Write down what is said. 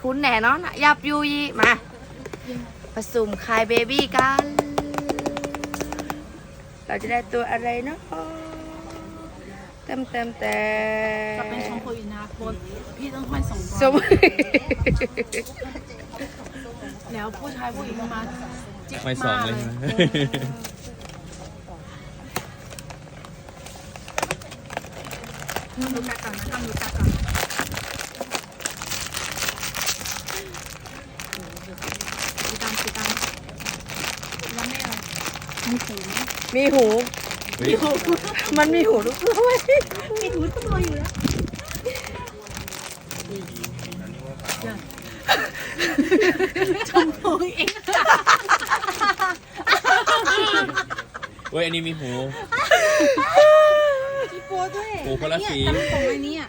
ทุนแน่นอนอะยับยุยมาผสมคายเบบี้กัน เราจะได้ตัวอะไรเนาะเต็มเต็มเต็จะเป็นชมมพูอีกนะโบนพี่ต้องให้สองตัวสมแล้วผู้ชายผู้หญิงมาจิ๊กไม่สองมาเลยใช่ไหมดูกัดก่อนนะทำดูกัดก่อนสีดำสีดำแล้วไม่เอา มีหูไหมมีหู มันมีหูทุกตัวมีหูทุกตัวอยู่แล้วชมพูเองเว้ยอันนี้มีหู มีโปด้วย หูคนละสี เนี่ยจำของอันนี้อะ